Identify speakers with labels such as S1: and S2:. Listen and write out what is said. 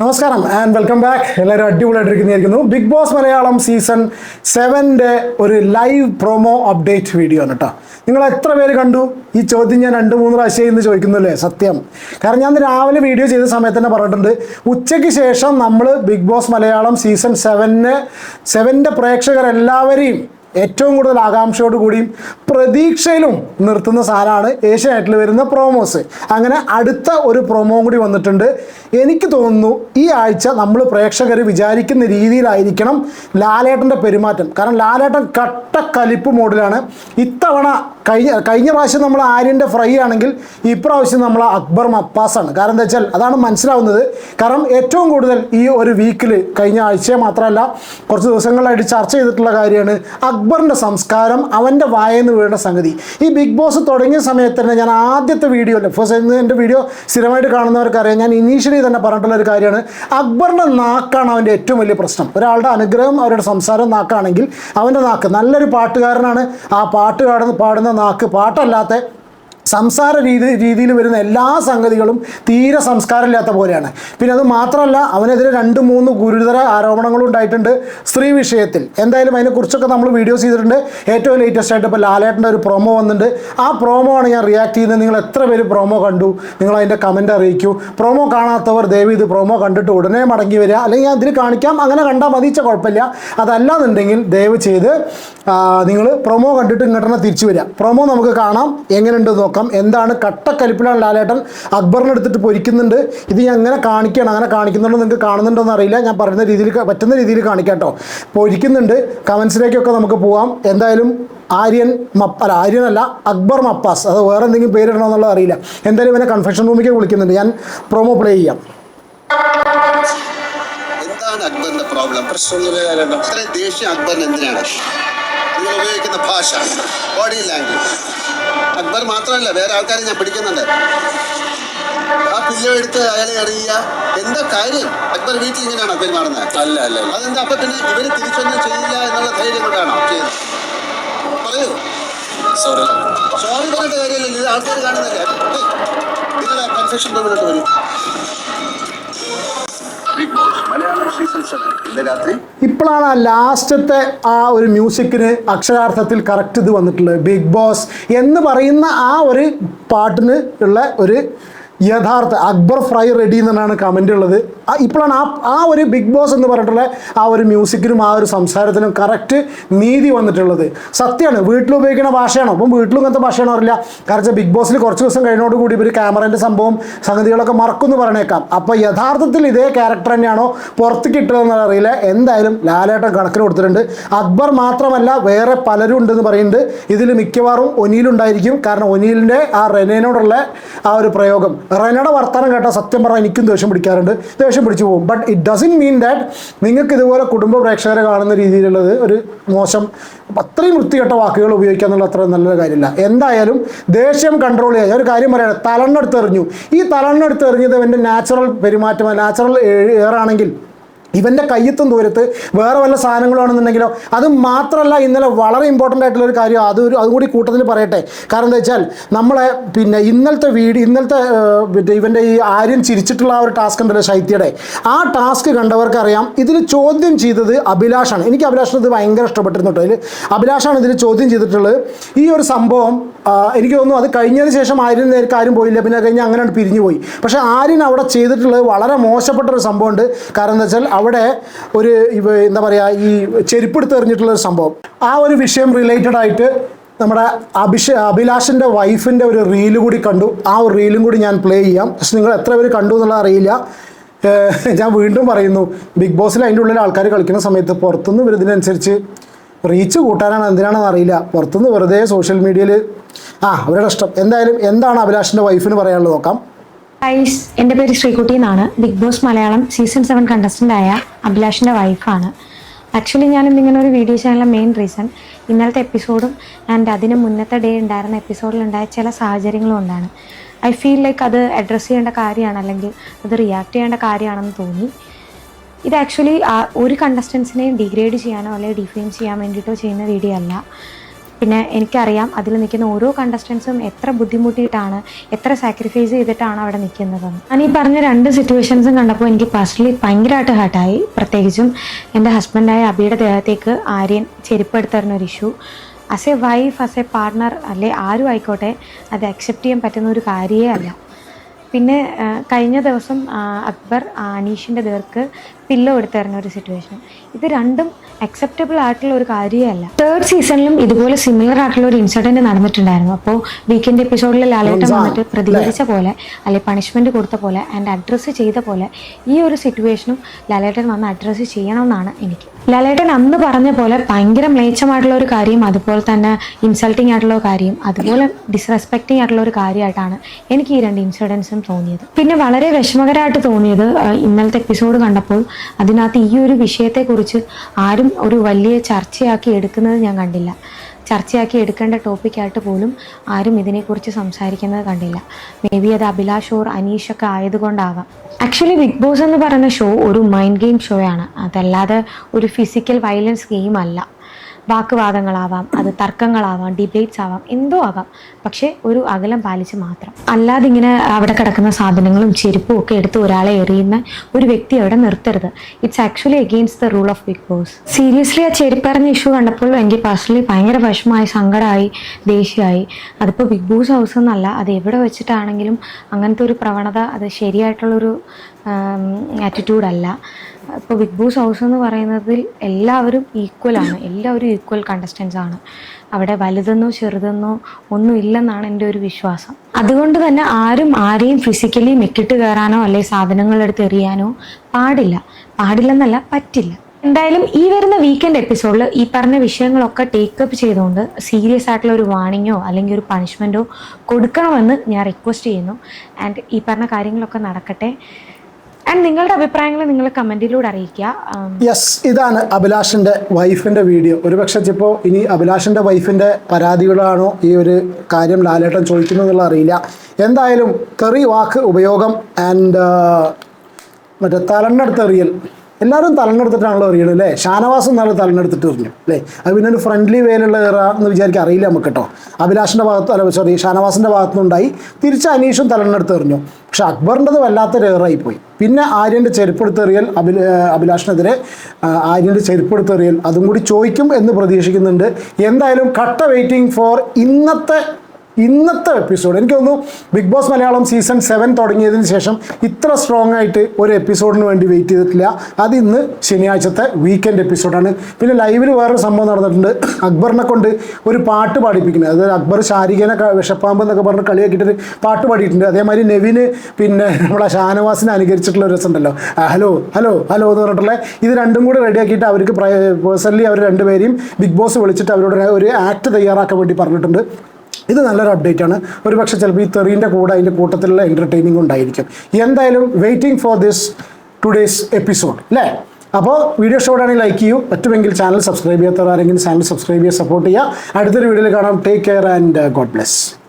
S1: നമസ്കാരം and welcome back എല്ലാവരും അടിപൊളിയായിട്ടിരിക്കുന്നതായിരിക്കുന്നു. ബിഗ് ബോസ് മലയാളം സീസൺ സെവന്റെ ഒരു ലൈവ് പ്രൊമോ അപ്ഡേറ്റ് വീഡിയോ ആണ് കേട്ടോ നിങ്ങൾ എത്ര പേര് കണ്ടു? ഈ ചോദ്യം ഞാൻ രണ്ട് മൂന്ന് പ്രാവശ്യം ഇന്ന് ചോദിക്കുന്നില്ലേ സത്യം. കാരണം ഞാൻ രാവിലെ വീഡിയോ ചെയ്ത സമയത്ത് തന്നെ പറഞ്ഞിട്ടുണ്ട്. ഉച്ചയ്ക്ക് ശേഷം നമ്മൾ ബിഗ് ബോസ് മലയാളം സീസൺ സെവന് സെവന്റെ പ്രേക്ഷകരെല്ലാവരെയും ഏറ്റവും കൂടുതൽ ആകാംക്ഷയോട് കൂടിയും പ്രതീക്ഷയിലും നിർത്തുന്ന സാധനമാണ് ഏഷ്യാനെറ്റിൽ വരുന്ന പ്രോമോസ് അങ്ങനെ അടുത്ത ഒരു പ്രൊമോ കൂടി വന്നിട്ടുണ്ട്. എനിക്ക് തോന്നുന്നു ഈ ആഴ്ച നമ്മൾ പ്രേക്ഷകർ വിചാരിക്കുന്ന രീതിയിലായിരിക്കണം ലാലേട്ടന്റെ പെരുമാറ്റം. കാരണം ലാലേട്ടൻ കട്ട കലിപ്പ് മോഡിലാണ് ഇത്തവണ കഴിഞ്ഞ കഴിഞ്ഞ പ്രാവശ്യം നമ്മൾ ആര്യന്റെ ഫ്രൈ ആണെങ്കിൽ ഇപ്രാവശ്യം നമ്മൾ അക്ബർ മപ്പാസാണ് കാരണം എന്താ വെച്ചാൽ അതാണ് മനസ്സിലാവുന്നത്. കാരണം ഏറ്റവും കൂടുതൽ ഈ ഒരു വീക്കിൽ കഴിഞ്ഞ ആഴ്ചയെ മാത്രമല്ല കുറച്ച് ദിവസങ്ങളായിട്ട് ചർച്ച ചെയ്തിട്ടുള്ള കാര്യമാണ് അക്ബറിന്റെ സംസ്കാരം അവന്റെ വായന്ന് വീഴുന്ന സംഗതി. ഈ ബിഗ് ബോസ് തുടങ്ങിയ സമയത്ത് തന്നെ ഞാൻ ആദ്യത്തെ വീഡിയോയിൽ ഫസ്റ്റ് എന്റെ വീഡിയോ സ്ഥിരമായിട്ട് കാണുന്നവർക്കറിയാം. ഞാൻ ഇനീഷ്യലി തന്നെ പറഞ്ഞിട്ടുള്ള ഒരു കാര്യമാണ്. അക്ബറിന്റെ നാക്കാണ് അവന്റെ ഏറ്റവും വലിയ പ്രശ്നം. ഒരാളുടെ അനുഗ്രഹം അവരുടെ സംസാരം നാക്കാണെങ്കിൽ അവന്റെ നാക്ക് നല്ലൊരു പാട്ടുകാരനാണ്. ആ പാട്ട് പാടുന്ന പാടുന്ന നാക്ക് പാട്ടല്ലാത്ത സംസാര രീതി രീതിയിൽ വരുന്ന എല്ലാ സംഗതികളും തീരെ സംസ്കാരമില്ലാത്ത പോലെയാണ്. പിന്നെ അത് മാത്രമല്ല അവനെതിരെ രണ്ട് മൂന്ന് ഗുരുതര ആരോപണങ്ങളും ഉണ്ടായിട്ടുണ്ട് സ്ത്രീ വിഷയത്തിൽ. എന്തായാലും അതിനെക്കുറിച്ചൊക്കെ നമ്മൾ വീഡിയോസ് ചെയ്തിട്ടുണ്ട്. ഏറ്റവും ലേറ്റസ്റ്റ് ആയിട്ട് ഇപ്പോൾ ലാലേട്ടന്റെ ഒരു പ്രൊമോ വന്നിട്ടുണ്ട്. ആ പ്രൊമോ ആണ് ഞാൻ റിയാക്ട് ചെയ്യുന്നത്. നിങ്ങൾ എത്ര പേര് പ്രൊമോ കണ്ടു? നിങ്ങൾ അതിന്റെ കമന്റ് അറിയിക്കൂ. പ്രൊമോ കാണാത്തവർ ദയവ് ഇത് പ്രൊമോ കണ്ടിട്ട് ഉടനെ മടങ്ങി വരിക. അല്ലെങ്കിൽ ഞാൻ ഇതിൽ കാണിക്കാം. അങ്ങനെ കണ്ടാൽ മതിച്ച കുഴപ്പമില്ല. അതല്ലാന്നുണ്ടെങ്കിൽ ദയവ് ചെയ്ത് നിങ്ങൾ പ്രൊമോ കണ്ടിട്ട് ഇങ്ങോട്ട് തിരിച്ചു വരിക. പ്രൊമോ നമുക്ക് കാണാം. എങ്ങനെയുണ്ട് നോക്കാം. എന്താണ് കട്ടക്കലിപ്പിലാണ് ലാലേട്ടൻ അക്ബറിനെ എടുത്തിട്ട് പൊരിക്കുന്നുണ്ട്. ഇത് ഞാൻ എങ്ങനെ കാണിക്കണം അങ്ങനെ കാണിക്കുന്നുണ്ടോ നിങ്ങൾക്ക് കാണുന്നുണ്ടോ എന്ന് അറിയില്ല. ഞാൻ പറയുന്ന രീതിയിൽ പറ്റുന്ന രീതിയിൽ കാണിക്കാം കേട്ടോ. പൊരിക്കുന്നുണ്ട്. കമൻസിലേക്കൊക്കെ നമുക്ക് പോവാം. എന്തായാലും ആര്യൻ മപ്പ അല്ല ആര്യനല്ല അക്ബർ മപ്പാസ്. അത് വേറെ എന്തെങ്കിലും പേരിടണോ എന്നുള്ളത് അറിയില്ല. എന്തായാലും ഇവനെ കൺഫെഷൻ റൂമിലേക്ക് വിളിക്കുന്നുണ്ട്. ഞാൻ പ്രൊമോ പ്ലേ ചെയ്യാം.
S2: എന്താണ് അക്ബറിന്റെ പ്രോബ്ലം പ്രശ്നമൊന്നുമില്ല അത്രയും ദേഷ്യം അക്ബറിന് എന്തിനാണ്? ഉപയോഗിക്കുന്ന ഭാഷ ബോഡി ലാംഗ്വേജ് അക്ബർ മാത്രമല്ല വേറെ ആൾക്കാരെ ഞാൻ പിടിക്കുന്നുണ്ട് ആ പില്ലോ എടുത്ത് അയാളെ അറിയുക. എന്താ കാര്യം? അക്ബർ വീട്ടിൽ ഇങ്ങനെയാണോ പെരുമാറുന്നത്
S3: അല്ല അല്ല.
S2: അതെന്താ? അപ്പൊ പിന്നെ ഇവർ തിരിച്ചൊന്നും ചെയ്യില്ല എന്നുള്ള ധൈര്യം കൊണ്ടാണോ? ചെയ്യുന്നത് പറയൂ.
S3: സോറി
S2: സോറി പറഞ്ഞിട്ട് കാര്യമില്ല ഇത് ആൾക്കാർ കാണുന്നില്ല? നിങ്ങളെ കൺഫെഷൻ റൂമിലോട്ട് വരും.
S1: ഇപ്പോഴാണ് ആ ലാസ്റ്റത്തെ ആ ഒരു മ്യൂസിക്കിന് അക്ഷരാർത്ഥത്തിൽ കറക്റ്റ് ഇത് വന്നിട്ടുള്ളത്. ബിഗ് ബോസ് എന്ന് പറയുന്ന ആ ഒരു പാട്ടിന് ഉള്ള ഒരു യഥാർത്ഥ അക്ബർ ഫ്രൈ റെഡി എന്നാണ് കമന്റ് ഉള്ളത്. ഇപ്പോഴാണ് ആ ആ ഒരു ബിഗ് ബോസ് എന്ന് പറഞ്ഞിട്ടുള്ള ആ ഒരു മ്യൂസിക്കിനും ആ ഒരു സംസാരത്തിനും കറക്റ്റ് നീതി വന്നിട്ടുള്ളത്. സത്യമാണ്. വീട്ടിൽ ഉപയോഗിക്കുന്ന ഭാഷയാണോ? അപ്പം വീട്ടിലും ഇങ്ങനത്തെ ഭാഷയാണോ അറിയില്ല. കാരണം ബിഗ് ബോസിൽ കുറച്ച് ദിവസം കഴിഞ്ഞോട് കൂടി ഇവർ ക്യാമറേന്റെ സംഭവം സംഗതികളൊക്കെ മറക്കുമെന്ന് പറഞ്ഞേക്കാം. അപ്പോൾ യഥാർത്ഥത്തിൽ ഇതേ ക്യാരക്ടർ തന്നെയാണോ പുറത്തേക്ക് ഇട്ടതെന്ന് അറിയില്ല. എന്തായാലും ലാലേട്ടൻ കണക്കിന് കൊടുത്തിട്ടുണ്ട്. അക്ബർ മാത്രമല്ല വേറെ പലരും ഉണ്ടെന്ന് പറയുന്നുണ്ട്. ഇതിൽ മിക്കവാറും ഒനിയിലുണ്ടായിരിക്കും കാരണം ഒനിയിലിന്റെ ആ റെനേനോടുള്ള ആ ഒരു പ്രയോഗം. റെനയുടെ വർത്തമാനം കേട്ടാൽ സത്യം പറഞ്ഞാൽ എനിക്കും ദേഷ്യം പിടിക്കാറുണ്ട്. ദേഷ്യം പിടിച്ചു പോകും. But it doesn't mean that നിങ്ങൾക്ക് ഇതുപോലെ കുടുംബ പ്രേക്ഷകരെ കാണുന്ന രീതിയിലുള്ളത് ഒരു മോശം അത്രയും വൃത്തികെട്ട വാക്കുകൾ ഉപയോഗിക്കുക എന്നുള്ള അത്ര നല്ലൊരു കാര്യമില്ല. എന്തായാലും ദേഷ്യം കൺട്രോൾ ചെയ്യുക ഒരു കാര്യം പറയണം തലണ്ണെടുത്ത് എറിഞ്ഞു ഈ തലണ്ണെടുത്ത് എറിഞ്ഞത് അവന്റെ നാച്ചുറൽ പെരുമാറ്റം നാച്ചുറൽ എയറാണെങ്കിൽ ഇവന്റെ കയ്യെത്തും ദൂരത്ത് വേറെ വല്ല സാധനങ്ങളാണെന്നുണ്ടെങ്കിലോ അത് മാത്രമല്ല ഇന്നലെ വളരെ ഇമ്പോർട്ടന്റ് ആയിട്ടുള്ള ഒരു കാര്യം അത് അതുകൂടി അതും കൂട്ടത്തിൽ പറയട്ടെ. കാരണം എന്താ വെച്ചാൽ നമ്മളെ പിന്നെ ഇന്നലത്തെ വീട് ഇന്നലത്തെ ഇവന്റെ ഈ ആര്യൻ ചിരിച്ചിട്ടുള്ള ആ ഒരു ടാസ്ക് ഉണ്ടല്ലോ ശൈത്യയുടെ. ആ ടാസ്ക് കണ്ടവർക്കറിയാം ഇതിൽ ചോദ്യം ചെയ്തത് അഭിലാഷാണ്. എനിക്ക് അഭിലാഷിന് ഇത് ഭയങ്കര ഇഷ്ടപ്പെട്ടിരുന്നു കേട്ടോ. അതിൽ അഭിലാഷാണ് ഇതിൽ ചോദ്യം ചെയ്തിട്ടുള്ളത്. ഈ ഒരു സംഭവം എനിക്ക് തോന്നുന്നു അത് കഴിഞ്ഞതിന് ശേഷം ആര്യൻ നേരത്തെ ആരും പോയില്ല. പിന്നെ കഴിഞ്ഞാൽ കഴിഞ്ഞ് അങ്ങനെയാണ് പിരിഞ്ഞു പോയി പക്ഷേ ആര്യൻ അവിടെ ചെയ്തിട്ടുള്ളത് വളരെ മോശപ്പെട്ട ഒരു സംഭവമുണ്ട്. കാരണം എന്താ വെച്ചാൽ അവിടെ ഒരു എന്താ പറയുക ഈ ചെരുപ്പെടുത്ത് എറിഞ്ഞിട്ടുള്ള ഒരു സംഭവം. ആ ഒരു വിഷയം റിലേറ്റഡ് ആയിട്ട് നമ്മുടെ അഭിഷ അഭിലാഷിന്റെ വൈഫിന്റെ ഒരു റീൽ കൂടി കണ്ടു. ആ ഒരു റീലും കൂടി ഞാൻ പ്ലേ ചെയ്യാം. പക്ഷെ നിങ്ങൾ എത്ര പേര് കണ്ടു എന്നുള്ളത് അറിയില്ല. ഞാൻ വീണ്ടും പറയുന്നു. ബിഗ് ബോസിൽ അതിന്റെ ഉള്ളിൽ ആൾക്കാർ കളിക്കുന്ന സമയത്ത് പുറത്തുനിന്ന് വരുന്നതിനനുസരിച്ച് റീച്ച് കൂട്ടാനാണ് എന്തിനാണെന്ന് അറിയില്ല. പുറത്തുനിന്ന് വെറുതെ സോഷ്യൽ മീഡിയയിൽ ആ അവരുടെ ഇഷ്ടം. എന്തായാലും എന്താണ് അഭിലാഷിന്റെ വൈഫിന് പറയാനുള്ളത് നോക്കാം.
S4: ഗൈസ് എന്റെ പേര് ശ്രീകുട്ടി എന്നാണ്. Big boss Malayalam season seven contestant ആയ അഭിലാഷിന്റെ വൈഫാണ് ആക്ച്വലി ഞാൻ ഇന്നിങ്ങനെ ഒരു വീഡിയോ ചെയ്യാനുള്ള മെയിൻ റീസൺ ഇന്നലത്തെ എപ്പിസോഡും ആൻഡ് അതിന് മുന്നത്തെ ഡേ ഉണ്ടായിരുന്ന എപ്പിസോഡിലുണ്ടായ ചില സാഹചര്യങ്ങളും കൊണ്ടാണ്. ഐ ഫീൽ ലൈക്ക് അത് അഡ്രസ്സ് ചെയ്യേണ്ട കാര്യമാണ് അല്ലെങ്കിൽ അത് റിയാക്ട് ചെയ്യേണ്ട കാര്യമാണെന്ന് തോന്നി. ഇത് ആക്ച്വലി ഒരു കണ്ടസ്റ്റൻസിനെയും ഡിഗ്രേഡ് ചെയ്യാനോ അല്ലെങ്കിൽ ഡിഫെയിം ചെയ്യാൻ വേണ്ടിയിട്ടോ ചെയ്യുന്ന വീഡിയോ അല്ല. പിന്നെ എനിക്കറിയാം അതിൽ നിൽക്കുന്ന ഓരോ കണ്ടസ്റ്റൻസും എത്ര ബുദ്ധിമുട്ടിയിട്ടാണ് എത്ര സാക്രിഫൈസ് ചെയ്തിട്ടാണ് അവിടെ നിൽക്കുന്നതെന്ന് ഞാൻ ഈ പറഞ്ഞ രണ്ട് സിറ്റുവേഷൻസും കണ്ടപ്പോൾ എനിക്ക് പേഴ്സണലി ഭയങ്കരമായിട്ട് ഹർട്ടായി പ്രത്യേകിച്ചും എന്റെ ഹസ്ബൻഡായ അബിയുടെ ദേഹത്തേക്ക് ആര്യൻ ചെരുപ്പെടുത്തരുന്ന ഒരു issue as a wife as a partner അല്ലെ ആരും ആയിക്കോട്ടെ അത് അക്സെപ്റ്റ് ചെയ്യാൻ പറ്റുന്ന ഒരു കാര്യമേ അല്ല. പിന്നെ കഴിഞ്ഞ ദിവസം അക്ബർ അനീഷിന്റെ നേർക്ക് പില്ലോ എടുത്ത് തരുന്ന ഒരു സിറ്റുവേഷൻ ഇത് രണ്ടും അക്സെപ്റ്റബിൾ ആയിട്ടുള്ള ഒരു കാര്യമല്ല. തേർഡ് സീസണിലും ഇതുപോലെ സിമിലർ ആയിട്ടുള്ള ഒരു ഇൻസിഡന്റ് നടന്നിട്ടുണ്ടായിരുന്നു. അപ്പോൾ വീക്കെൻഡ് എപ്പിസോഡിൽ ലാലേട്ടൻ വന്നിട്ട് പ്രതികരിച്ച പോലെ അല്ലെങ്കിൽ പണിഷ്മെന്റ് കൊടുത്ത പോലെ ആൻഡ് അഡ്രസ്സ് ചെയ്ത പോലെ ഈ ഒരു സിറ്റുവേഷനും ലാലേട്ടൻ വന്ന് അഡ്രസ്സ് ചെയ്യണമെന്നാണ് എനിക്ക് ലാലേട്ടൻ അന്ന് പറഞ്ഞ പോലെ ഭയങ്കര മ്ലേച്ഛമായിട്ടുള്ള ഒരു കാര്യം അതുപോലെ തന്നെ ഇൻസൾട്ടിങ് ആയിട്ടുള്ള കാര്യം അതുപോലെ ഡിസ്റെസ്പെക്റ്റിംഗ് ആയിട്ടുള്ള ഒരു കാര്യമായിട്ടാണ് എനിക്ക് ഈ രണ്ട് ഇൻസിഡൻസും തോന്നിയത്. പിന്നെ വളരെ വിഷമകരമായിട്ട് തോന്നിയത് ഇന്നലത്തെ എപ്പിസോഡ് കണ്ടപ്പോൾ അതിനകത്ത് ഈ ഒരു വിഷയത്തെക്കുറിച്ച് ആരും ഒരു വലിയ ചർച്ചയാക്കി എടുക്കുന്നത് ഞാൻ കണ്ടില്ല. ചർച്ചയാക്കി എടുക്കേണ്ട ടോപ്പിക്കായിട്ട് പോലും ആരും ഇതിനെക്കുറിച്ച് സംസാരിക്കുന്നത് കണ്ടില്ല. മേ ബി അത് അഭിലാഷ് ഓർ അനീഷൊക്കെ ആയതുകൊണ്ടാകാം ആക്ച്വലി ബിഗ് ബോസ് എന്ന് പറയുന്ന ഷോ ഒരു മൈൻഡ് ഗെയിം ഷോയാണ് അതല്ലാതെ ഒരു ഫിസിക്കൽ വയലൻസ് ഗെയിം അല്ല. വാക്കുവാദങ്ങളാവാം അത് തർക്കങ്ങളാവാം ഡിബേറ്റ്സ് ആവാം എന്തോ ആകാം പക്ഷേ ഒരു അകലം പാലിച്ച് മാത്രം. അല്ലാതെ ഇങ്ങനെ അവിടെ കിടക്കുന്ന സാധനങ്ങളും ചെരുപ്പും ഒക്കെ എടുത്ത് ഒരാളെ എറിയുന്ന ഒരു വ്യക്തി അവിടെ നിർത്തരുത്. It's actually against the rule of big boss seriously ആ ചെരുപ്പറിഞ്ഞ ഇഷ്യൂ കണ്ടപ്പോൾ എനിക്ക് പേഴ്സണലി ഭയങ്കര വിഷമമായി സങ്കടമായി ദേഷ്യമായി. അതിപ്പോൾ ബിഗ് ബോസ് ഹൗസ് എന്നല്ല അത് എവിടെ വെച്ചിട്ടാണെങ്കിലും അങ്ങനത്തെ ഒരു പ്രവണത അത് ശരിയായിട്ടുള്ളൊരു ആറ്റിറ്റ്യൂഡല്ല ഇപ്പോൾ ബിഗ് ബോസ് ഹൗസ് എന്ന് പറയുന്നതിൽ എല്ലാവരും ഈക്വൽ ആണ്. എല്ലാവരും ഈക്വൽ കണ്ടസ്റ്റൻസ് ആണ്. അവിടെ വലുതെന്നോ ചെറുതെന്നോ ഒന്നും ഇല്ലെന്നാണ് എന്റെ ഒരു വിശ്വാസം. അതുകൊണ്ട് തന്നെ ആരും ആരെയും ഫിസിക്കലി മെക്കിട്ട് കയറാനോ അല്ലെങ്കിൽ സാധനങ്ങൾ എടുത്ത് എറിയാനോ പാടില്ല. പാടില്ലെന്നല്ല പറ്റില്ല. എന്തായാലും ഈ വരുന്ന വീക്കെൻഡ് എപ്പിസോഡിൽ ഈ പറഞ്ഞ വിഷയങ്ങളൊക്കെ ടേക്കപ്പ് ചെയ്തുകൊണ്ട് സീരിയസ് ആയിട്ടുള്ള ഒരു വാണിങ്ങോ അല്ലെങ്കിൽ ഒരു പണിഷ്മെന്റോ കൊടുക്കണമെന്ന് ഞാൻ റിക്വസ്റ്റ് ചെയ്യുന്നു. ആൻഡ് ഈ പറഞ്ഞ കാര്യങ്ങളൊക്കെ നടക്കട്ടെ. നിങ്ങളുടെ അഭിപ്രായങ്ങൾ നിങ്ങൾ കമന്റിലൂടെ അറിയിക്കുക.
S1: യെസ് ഇതാണ് അഭിലാഷിന്റെ വൈഫിന്റെ വീഡിയോ. ഒരുപക്ഷെ ഇപ്പോൾ ഇനി അഭിലാഷിന്റെ വൈഫിന്റെ പരാതികളാണോ ഈ ഒരു കാര്യം ലാലേട്ടൻ ചോദിക്കുന്നു എന്നുള്ള അറിയില്ല. എന്തായാലും കറി വാക്ക് ഉപയോഗം ആൻഡ് മറ്റേ തലണ്ണെടുത്ത് എറിയൽ. എല്ലാവരും തലണ്ടെടുത്തിട്ടാണല്ലോ എറിയണത് അല്ലേ? ഷാനവാസ് എന്നാലും തലണ്ടെടുത്തിട്ട് എറിഞ്ഞു അല്ലേ? അത് പിന്നെ ഒരു ഫ്രണ്ട്ലി വേയിലുള്ള എറ എന്ന് വിചാരിക്കാൻ അറിയില്ല നമുക്ക് കേട്ടോ. അഭിലാഷിന്റെ ഭാഗത്ത് അല്ല സോറി ഷാനവാസിന്റെ ഭാഗത്തുനിന്നുണ്ടായി തിരിച്ച് അനീഷും തലണ്ടെടുത്ത് എറിഞ്ഞു. പക്ഷെ അക്ബറിന്റെത് വല്ലാത്തൊരു എറായി പോയി. പിന്നെ ആര്യന്റെ ചെരുപ്പെടുത്തെറിയൽ അഭി അഭിലാഷിനെതിരെ ആര്യന്റെ ചെരുപ്പെടുത്തെറിയൽ അതും കൂടി ചോദിക്കും എന്ന് പ്രതീക്ഷിക്കുന്നുണ്ട്. എന്തായാലും കട്ട വെയിറ്റിംഗ് ഫോർ ഇന്നത്തെ ഇന്നത്തെ എപ്പിസോഡ് എനിക്ക് തോന്നുന്നു big boss Malayalam season seven തുടങ്ങിയതിന് ശേഷം ഇത്ര സ്ട്രോങ് ആയിട്ട് ഒരു എപ്പിസോഡിന് വേണ്ടി വെയിറ്റ് ചെയ്തിട്ടില്ല. അത് ഇന്ന് ശനിയാഴ്ചത്തെ വീക്കെൻഡ് എപ്പിസോഡാണ് പിന്നെ ലൈവിൽ വേറൊരു സംഭവം നടന്നിട്ടുണ്ട്. അക്ബറിനെ കൊണ്ട് ഒരു പാട്ട് പാടിപ്പിക്കുന്നത്. അതായത് അക്ബർ ശാരികനെ വിഷപ്പാമ്പ് എന്നൊക്കെ പറഞ്ഞ് കളിയാക്കിയിട്ടൊരു പാട്ട് പാടിയിട്ടുണ്ട്. അതേമാതിരി നെവിന് പിന്നെ നമ്മളെ ഷാനവാസിനെ അനുകരിച്ചിട്ടുള്ള ഒരു രസമുണ്ടല്ലോ. ഹലോ ഹലോ ഹലോ എന്ന് പറഞ്ഞിട്ടുള്ള ഇത് രണ്ടും കൂടി റെഡിയാക്കിയിട്ട് അവർക്ക് പേഴ്സണലി അവർ രണ്ടുപേരെയും ബിഗ് ബോസ് വിളിച്ചിട്ട് അവരോട് ഒരു ആക്ട് തയ്യാറാക്കാൻ വേണ്ടി പറഞ്ഞിട്ടുണ്ട്. ഇത് നല്ലൊരു അപ്ഡേറ്റ് ആണ്. ഒരു പക്ഷേ ചിലപ്പോൾ ഈ തെറീന്റെ കൂടെ അതിന്റെ കൂട്ടത്തിലുള്ള എന്റർടൈനിങ് ഉണ്ടായിരിക്കും. എന്തായാലും waiting for this today's episode അല്ലേ അപ്പോൾ വീഡിയോ ഷോട്ടാണെങ്കിൽ ലൈക്ക് ചെയ്യൂ. പറ്റുമെങ്കിൽ ചാനൽ സബ്സ്ക്രൈബ് ചെയ്യാത്തവർ ആരെങ്കിലും ചാനൽ സബ്സ്ക്രൈബ് ചെയ്യുക സപ്പോർട്ട് ചെയ്യുക അടുത്തൊരു വീഡിയോയിൽ കാണാം. Take care and god bless